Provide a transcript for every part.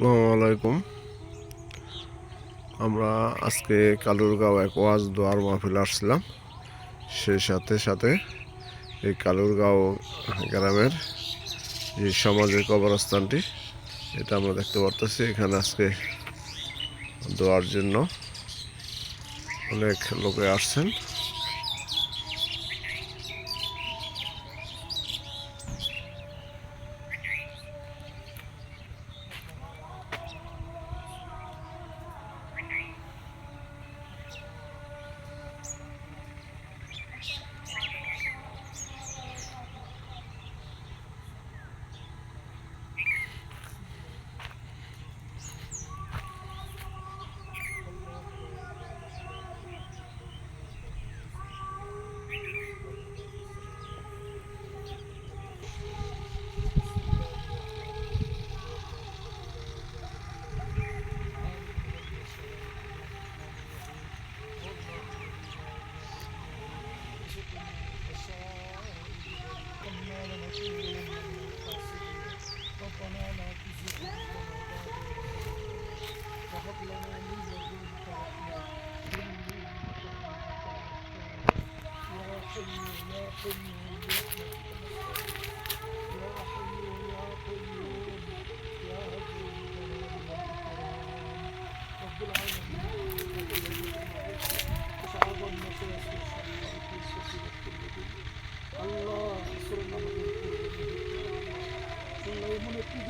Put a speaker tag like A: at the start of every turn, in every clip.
A: আসসালামু আলাইকুম। আমরা আজকে কালুরগাঁও এক ওয়াজ দোয়ার মাহফিল আসছিলাম। সেই সাথে সাথে এই কালুরগাঁও গ্রামের যে সামাজিক কবরস্থানটি, এটা আমরা দেখতে পারতেছি। এখানে আজকে দোয়ার জন্য অনেক লোকে আসছেন।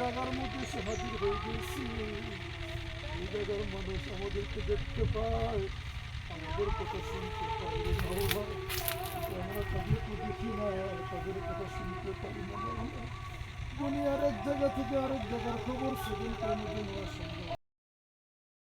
B: জায়গার মধ্যে সে হাজির হয়ে গেছি এই আমাদেরকে দেখতে পায় আমাদের কথা শুনতে পায় তাদেরকে দেখি না তাদের কথা শুনতে পারি না দুনিয়ার এক জায়গা থেকে আরেক জায়গার খবর, সেদিন কোনোদিন দিন